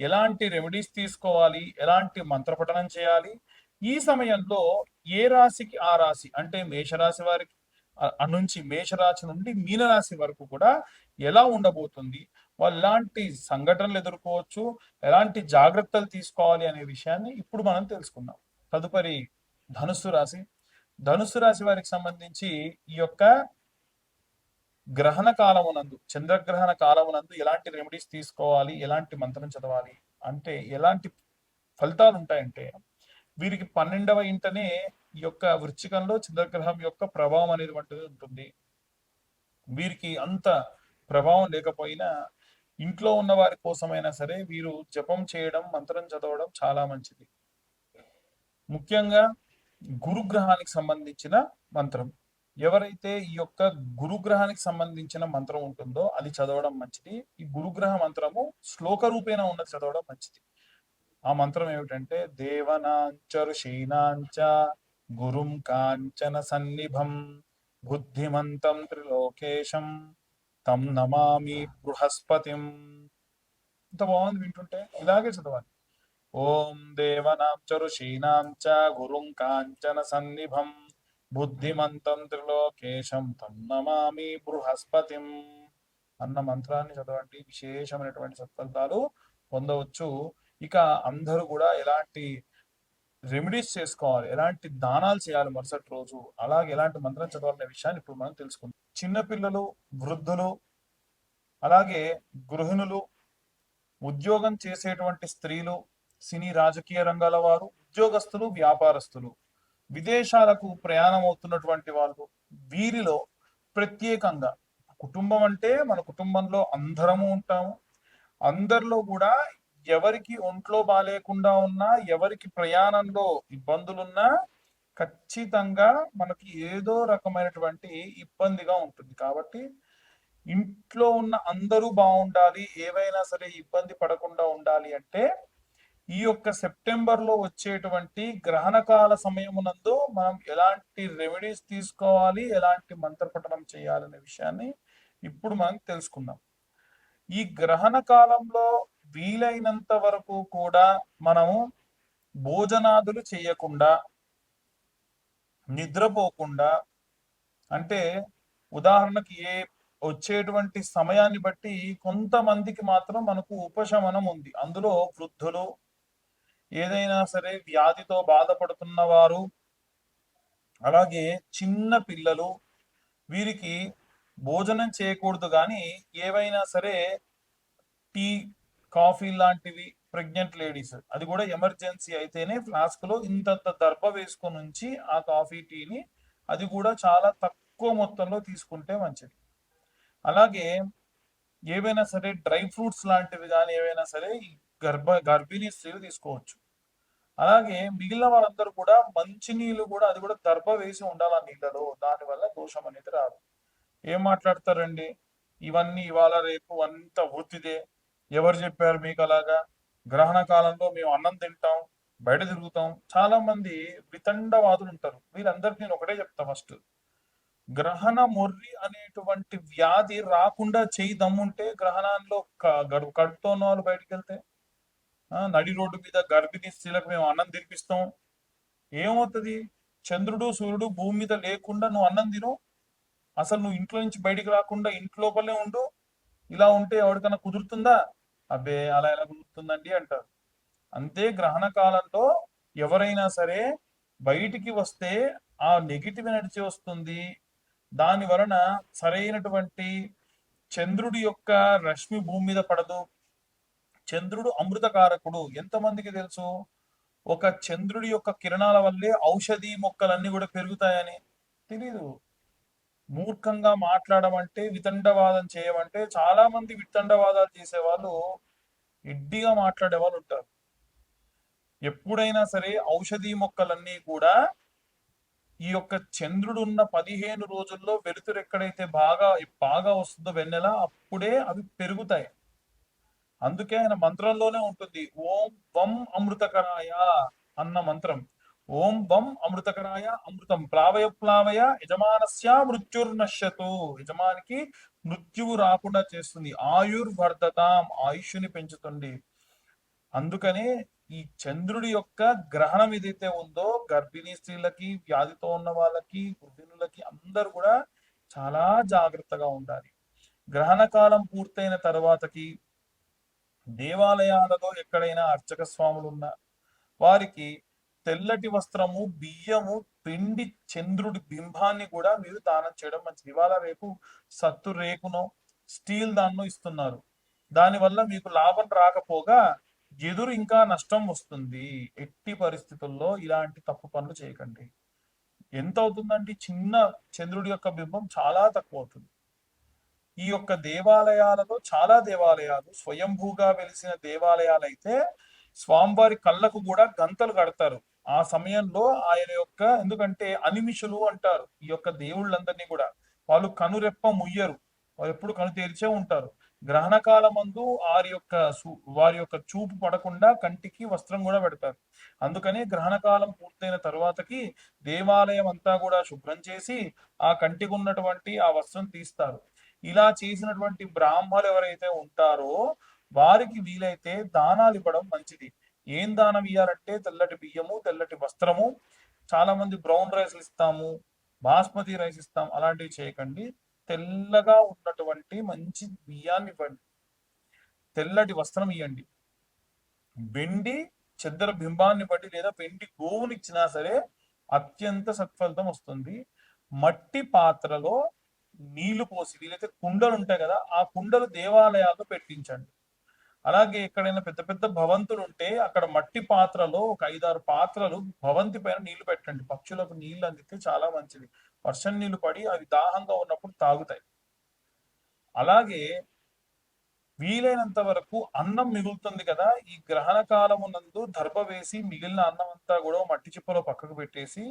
ఎలాంటి రెమెడీస్ తీసుకోవాలి? ఎలాంటి మంత్రపఠనం చేయాలి? ఈ సమయంలో ఏ రాశికి ఆ రాశి? అంటే మేషరాశి వారికి నుంచి మేషరాశి నుండి మీనరాశి వరకు కూడా ఎలా ఉండబోతుంది? వాళ్ళు ఎలాంటి సంఘటనలు ఎదుర్కోవచ్చు? ఎలాంటి జాగ్రత్తలు తీసుకోవాలి అనే విషయాన్ని ఇప్పుడు మనం తెలుసుకుందాం. తదుపరి ధనుస్సు రాశి. ధనుస్సు రాశి వారికి సంబంధించి ఈ యొక్క గ్రహణ కాలమునందు చంద్రగ్రహణ కాలమునందు ఎలాంటి రెమెడీస్ తీసుకోవాలి? ఎలాంటి మంత్రం చదవాలి? అంటే ఎలాంటి ఫలితాలు ఉంటాయంటే వీరికి పన్నెండవ ఇంటనే ఈ యొక్క వృచ్చికంలో చంద్రగ్రహం యొక్క ప్రభావం అనేటువంటిది ఉంటుంది. వీరికి అంత ప్రభావం లేకపోయినా ఇంట్లో ఉన్న వారి కోసమైనా సరే వీరు జపం చేయడం మంత్రం చదవడం చాలా మంచిది. ముఖ్యంగా గురుగ్రహానికి సంబంధించిన మంత్రం. ఎవరైతే ఈ యొక్క గురుగ్రహానికి సంబంధించిన మంత్రం ఉంటుందో అది చదవడం మంచిది. ఈ గురుగ్రహ మంత్రము శ్లోక రూపేణ ఉన్నది చదవడం మంచిది. ఆ మంత్రం ఏమిటంటే దేవనాంచరు క్షీణాంచ గురుం కాంచన సన్నిభం బుద్ధిమంతం త్రిలోకేశం తం నమామి బృహస్పతిం. ఇంత బాగుంది వింటుంటే ఇలాగే చదవాలి. ఓం దేవనాం చ చ గురుం కాంచన సన్నిభం బుద్ధిమంతం త్రిలోకేశం తన్నమామి బృహస్పతిం అన్న మంత్రాన్ని చదవండి. విశేషమైనటువంటి సత్ఫలితాలు పొందవచ్చు. ఇక అందరూ కూడా ఎలాంటి రెమెడీస్ చేసుకోవాలి ఎలాంటి దానాలు చేయాలి మరుసటి రోజు అలాగే ఎలాంటి మంత్రం చదవాలనే విషయాన్ని ఇప్పుడు మనం తెలుసుకుందాం. చిన్నపిల్లలు వృద్ధులు అలాగే గృహిణులు ఉద్యోగం చేసేటువంటి స్త్రీలు సినీ రాజకీయ రంగాల వారు ఉద్యోగస్తులు వ్యాపారస్తులు విదేశాలకు ప్రయాణం అవుతున్నటువంటి వాళ్ళు వీరిలో ప్రత్యేకంగా కుటుంబం అంటే మన కుటుంబంలో అందరము ఉంటాము. అందరిలో కూడా ఎవరికి ఒంట్లో బాగాలేకుండా ఉన్నా ఎవరికి ప్రయాణంలో ఇబ్బందులున్నా ఖచ్చితంగా మనకి ఏదో రకమైనటువంటి ఇబ్బందిగా ఉంటుంది. కాబట్టి ఇంట్లో ఉన్న అందరూ బాగుండాలి ఏవైనా సరే ఇబ్బంది పడకుండా ఉండాలి అంటే ఈ యొక్క సెప్టెంబర్లో వచ్చేటువంటి గ్రహణకాల సమయమునందు మనం ఎలాంటి రెమెడీస్ తీసుకోవాలి ఎలాంటి మంత్రపఠనం చేయాలనే విషయాన్ని ఇప్పుడు మనం తెలుసుకుందాం. ఈ గ్రహణ కాలంలో వీలైనంత వరకు కూడా మనము భోజనాదులు చేయకుండా నిద్రపోకుండా అంటే ఉదాహరణకి ఏ వచ్చేటువంటి సమయాన్ని బట్టి కొంతమందికి మాత్రం మనకు ఉపశమనం ఉంది. అందులో వృద్ధులు ఏదైనా సరే వ్యాధితో బాధపడుతున్న వారు అలాగే చిన్న పిల్లలు వీరికి భోజనం చేయకూడదు కానీ ఏవైనా సరే టీ కాఫీ లాంటివి ప్రెగ్నెంట్ లేడీస్ అది కూడా ఎమర్జెన్సీ అయితేనే ఫ్లాస్క్లో ఇంతంత దర్భ వేసుకొని ఉంచి ఆ కాఫీ టీని అది కూడా చాలా తక్కువ మొత్తంలో తీసుకుంటే మంచిది. అలాగే ఏవైనా సరే డ్రై ఫ్రూట్స్ లాంటివి కానీ ఏవైనా సరే గర్భ గర్భిణీ స్త్రీలు తీసుకోవచ్చు. అలాగే మిగిలిన వాళ్ళందరూ కూడా మంచి నీళ్ళు కూడా అది కూడా దర్భ వేసి ఉండాలి ఆ నీళ్ళలో. దానివల్ల దోషం అనేది రాదు. ఏం మాట్లాడతారండి? ఇవన్నీ ఇవాళ రేపు అంత వృత్తిదే. ఎవరు చెప్పారు మీకు అలాగా? గ్రహణ కాలంలో మేము అన్నం తింటాం బయట తిరుగుతాం. చాలా మంది వితండవాదులు ఉంటారు. వీళ్ళందరికీ నేను ఒకటే చెప్తా ఫస్ట్. గ్రహణ మొర్రి అనేటువంటి వ్యాధి రాకుండా చేయి దమ్ముంటే గ్రహణంలో క- కడుపుతో వాళ్ళు బయటికి వెళ్తే నడి రోడ్డు మీద గర్భిణీ స్త్రీలకు మేము అన్నం తినిపిస్తాం. ఏమవుతుంది? చంద్రుడు సూర్యుడు భూమి మీద లేకుండా నువ్వు అన్నం తిను. అసలు నువ్వు ఇంట్లో నుంచి బయటికి రాకుండా ఇంట్లోపలే ఉండు. ఇలా ఉంటే ఎవరికైనా కుదురుతుందా? అబ్బే అలా ఎలా కుదురుతుందండి అంటారు. అంతే గ్రహణ కాలంలో ఎవరైనా సరే బయటికి వస్తే ఆ నెగిటివ్ ఎనర్జీ వస్తుంది. దాని వలన సరైనటువంటి చంద్రుడి యొక్క రశ్మి భూమి మీద పడదు. చంద్రుడు అమృతకారకుడు. ఎంతమందికి తెలుసు? ఒక చంద్రుడి యొక్క కిరణాల వల్లే ఔషధి మొక్కలన్నీ కూడా పెరుగుతాయని. తెలీదు. మూర్ఖంగా మాట్లాడమంటే వితండవాదం చేయమంటే చాలా మంది వితండవాదాలు చేసే వాళ్ళు ఎడ్డిగా మాట్లాడే వాళ్ళు ఉంటారు. ఎప్పుడైనా సరే ఔషధీ మొక్కలన్నీ కూడా ఈ యొక్క చంద్రుడు ఉన్న పదిహేను రోజుల్లో వెలుతురు ఎక్కడైతే బాగా బాగా వస్తుందో వెన్నెల అప్పుడే అవి పెరుగుతాయి. అందుకే ఆయన మంత్రంలోనే ఉంటుంది. ఓం వం అమృతకరాయ అన్న మంత్రం. ఓం వం అమృతకరాయ అమృతం. ప్లావయ ప్లావయ యజమానస్య మృత్యుర్నశ్యతు. యజమానికి మృత్యువు రాకుండా చేస్తుంది. ఆయుర్వర్ధతాం ఆయుష్ని పెంచుతుంది. అందుకనే ఈ చంద్రుడి యొక్క గ్రహణం ఏదైతే ఉందో గర్భిణీ స్త్రీలకి వ్యాధితో ఉన్న వాళ్ళకి గృహిణులకి అందరు కూడా చాలా జాగ్రత్తగా ఉండాలి. గ్రహణ కాలం పూర్తయిన తర్వాతకి దేవాలయాలలో ఎక్కడైనా అర్చక స్వాములు ఉన్నా వారికి తెల్లటి వస్త్రము బియ్యము పిండి చంద్రుడి బింబాన్ని కూడా మీరు దానం చేయడం మంచిది. ఇవాళ రేపు సత్తు రేకునో స్టీల్ దాన్నో ఇస్తున్నారు. దానివల్ల మీకు లాభం రాకపోగా ఎదురు ఇంకా నష్టం వస్తుంది. ఎట్టి పరిస్థితుల్లో ఇలాంటి తప్పు పనులు చేయకండి. ఎంత అవుతుందంటే చిన్న చంద్రుడి యొక్క బింబం చాలా తక్కువ అవుతుంది ఈ యొక్క దేవాలయాలలో చాలా దేవాలయాలు స్వయంభూగా వెలిసిన దేవాలయాలు అయితే స్వామివారి కళ్ళకు కూడా గంతలు కడతారు. ఆ సమయంలో ఆయన యొక్క ఎందుకంటే అనిమిషులు అంటారు ఈ యొక్క దేవుళ్ళందరినీ కూడా. వాళ్ళు కనురెప్ప ముయ్యరు. వాళ్ళు ఎప్పుడు కను తెరిచే ఉంటారు. గ్రహణ కాలమందు వారి యొక్క వారి యొక్క చూపు పడకుండా కంటికి వస్త్రం కూడా పెడతారు. అందుకనే గ్రహణ కాలం పూర్తయిన తర్వాతకి దేవాలయం అంతా కూడా శుభ్రం చేసి ఆ కంటికి ఉన్నటువంటి ఆ వస్త్రం తీస్తారు. ఇలా చేసినటువంటి బ్రాహ్మలు ఎవరైతే ఉంటారో వారికి వీలైతే దానాలు ఇవ్వడం మంచిది. ఏం దానం ఇవ్వాలంటే తెల్లటి బియ్యము తెల్లటి వస్త్రము చాలా మంది బ్రౌన్ రైస్ ఇస్తాము బాస్మతి రైస్ ఇస్తాం అలాంటివి చేయకండి. తెల్లగా ఉన్నటువంటి మంచి బియ్యాన్ని ఇవ్వండి. తెల్లటి వస్త్రం ఇవ్వండి వెండి చెద్దర బింబాన్ని బట్టి లేదా వెండి గోవుని ఇచ్చినా సరే అత్యంత సత్ఫలితం వస్తుంది. మట్టి పాత్రలో నీళ్ళు పోసి వీలైతే కుండలు ఉంటాయి కదా ఆ కుండలు దేవాలయాల్లో పెట్టించండి. అలాగే ఎక్కడైనా పెద్ద పెద్ద భవంతులు ఉంటే అక్కడ మట్టి పాత్రలో ఒక ఐదారు పాత్రలు భవంతి పైన నీళ్ళు పెట్టండి. పక్షులకు నీళ్ళు అందితే చాలా మంచిది. వర్షం నీళ్ళు పడి అవి దాహంగా ఉన్నప్పుడు తాగుతాయి. అలాగే వీలైనంత వరకు అన్నం మిగులుతుంది కదా ఈ గ్రహణ కాలమునందు దర్భ వేసి మిగిలిన అన్నం అంతా కూడా మట్టి చిప్పలో పక్కకు పెట్టేసి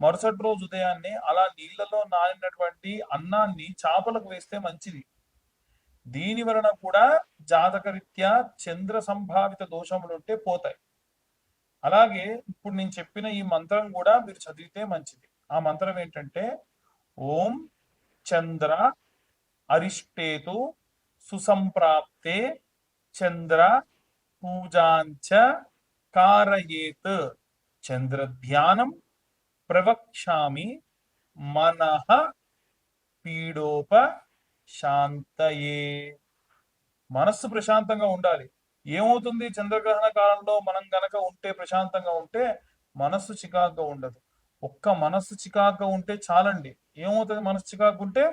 మరుసటి రోజు ఉదయాన్నే అలా నీళ్ళలో నానినటువంటి అన్నాన్ని చేపలకు వేస్తే మంచిది. దీని వలన కూడా జాతకరీత్యా చంద్ర సంభావిత దోషములు ఉంటే పోతాయి. అలాగే ఇప్పుడు నేను చెప్పిన ఈ మంత్రం కూడా మీరు చదివితే మంచిది. ఆ మంత్రం ఏంటంటే ఓం చంద్ర అరిష్టేతు సుసంప్రాప్తే చంద్ర పూజాంచ కారయేత్ చంద్ర ధ్యానం ప్రవక్ష్యామి మనః పీడోప శాంతయే మనస్సు ప్రశాంతంగా ఉండాలి. ఏమవుతుంది? చంద్రగ్రహణ కాలంలో మనం గనక ఉంటే ప్రశాంతంగా ఉంటే మనస్సు చికాకుగా ఉండదు. ఒక్క మనస్సు చికాకుగా ఉంటే చాలండి. ఏమవుతుంది? మనస్సు చికాకు ఉంటే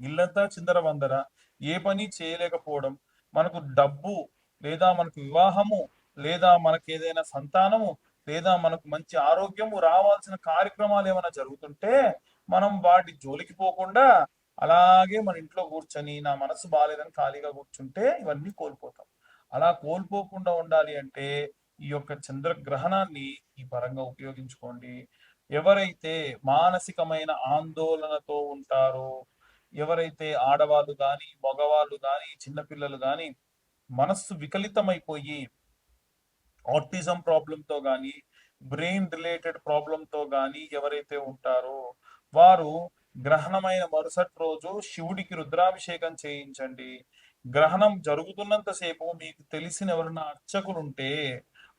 ఇల్లంతా చిందర వందర ఏ పని చేయలేకపోవడం. మనకు డబ్బు లేదా మనకు వివాహము లేదా మనకు ఏదైనా సంతానము లేదా మనకు మంచి ఆరోగ్యము రావాల్సిన కార్యక్రమాలు ఏమైనా జరుగుతుంటే మనం వాటి జోలికి పోకుండా అలాగే మన ఇంట్లో కూర్చొని నా మనసు బాగాలేదని ఖాళీగా కూర్చుంటే ఇవన్నీ కోల్పోతాం. అలా కోల్పోకుండా ఉండాలి అంటే ఈ యొక్క చంద్రగ్రహణాన్ని ఈ పరంగా ఉపయోగించుకోండి. ఎవరైతే మానసికమైన ఆందోళనతో ఉంటారో ఎవరైతే ఆడవాళ్ళు కానీ మగవాళ్ళు కానీ చిన్నపిల్లలు కానీ మనస్సు వికలితమైపోయి ఆటిజం ప్రాబ్లంతో కానీ బ్రెయిన్ రిలేటెడ్ ప్రాబ్లంతో కానీ ఎవరైతే ఉంటారో వారు గ్రహణమైన మరుసటి రోజు శివుడికి రుద్రాభిషేకం చేయించండి. గ్రహణం జరుగుతున్నంతసేపు మీకు తెలిసిన ఎవరైనా అర్చకులు ఉంటే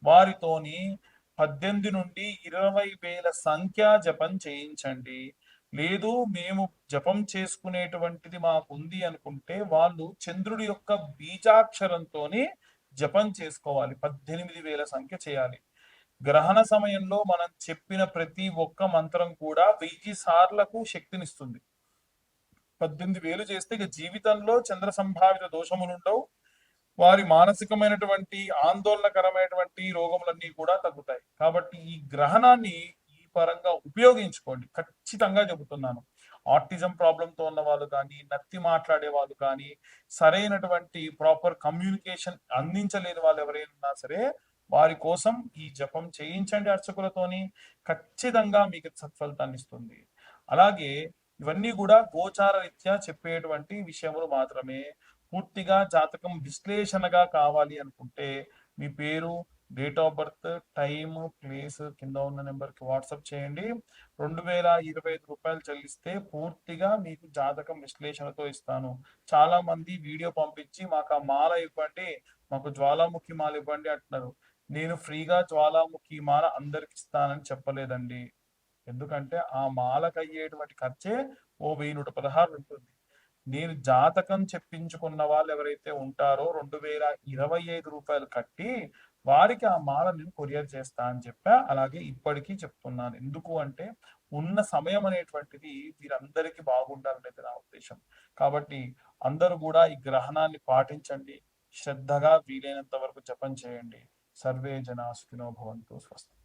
వారితోని పద్దెనిమిది నుండి ఇరవై వేల సంఖ్యా జపం చేయించండి. లేదు మేము జపం చేసుకునేటువంటిది మాకు ఉంది అనుకుంటే వాళ్ళు చంద్రుడి యొక్క బీజాక్షరంతోని జపం చేసుకోవాలి. పద్దెనిమిది వేల సంఖ్య చేయాలి. గ్రహణ సమయంలో మనం చెప్పిన ప్రతి ఒక్క మంత్రం కూడా వెయ్యి సార్లకు శక్తినిస్తుంది. పద్దెనిమిది వేలు చేస్తే ఇక జీవితంలో చంద్ర సంభావిత దోషములు ఉండవు. వారి మానసికమైనటువంటి ఆందోళనకరమైనటువంటి రోగములన్నీ కూడా తగ్గుతాయి. కాబట్టి ఈ గ్రహణాన్ని ఈ పరంగా ఉపయోగించుకోండి. ఖచ్చితంగా చెబుతున్నాను. ఆటిజం ప్రాబ్లంతో ఉన్న వాళ్ళు కానీ నత్తి మాట్లాడే వాళ్ళు కానీ సరైనటువంటి ప్రాపర్ కమ్యూనికేషన్ అందించలేని వాళ్ళు ఎవరైనా ఉన్నా సరే వారి కోసం ఈ జపం చేయించండి అర్చకులతోని. ఖచ్చితంగా మీకు సత్ఫలితాన్ని ఇస్తుంది. అలాగే ఇవన్నీ కూడా గోచార రీత్యా చెప్పేటువంటి విషయములు మాత్రమే. పూర్తిగా జాతకం విశ్లేషణగా కావాలి అనుకుంటే మీ పేరు date of birth time place కింద ఉన్న నెంబర్కి వాట్సాప్ చేయండి. రెండు వేల ఇరవై ఐదు రూపాయలు చెల్లిస్తే పూర్తిగా మీకు జాతకం విశ్లేషణతో ఇస్తాను. చాలా మంది వీడియో పంపించి మాకు ఆ మాల ఇవ్వండి మాకు జ్వాలాముఖి మాల ఇవ్వండి అంటున్నారు. నేను ఫ్రీగా జ్వాలాముఖి మాల అందరికి ఇస్తానని చెప్పలేదండి. ఎందుకంటే ఆ మాలకు అయ్యేటువంటి ఖర్చే ఓ వెయ్యి నూట పదహారు ఉంటుంది. నేను జాతకం చెప్పించుకున్న వాళ్ళు ఎవరైతే ఉంటారో రెండు వేల ఇరవై ఐదు రూపాయలు కట్టి వారికి ఆ మాల నేను కొరియర్ చేస్తా అని చెప్పా. అలాగే ఇప్పటికీ చెప్తున్నాను. ఎందుకు అంటే ఉన్న సమయం అనేటువంటిది వీరందరికీ బాగుండాలనేది నా ఉద్దేశం. కాబట్టి అందరూ కూడా ఈ గ్రహణాన్ని పాటించండి. శ్రద్ధగా వీలైనంత వరకు జపం చేయండి. సర్వే జనా సుఖినో భవంతు. స్వస్తి.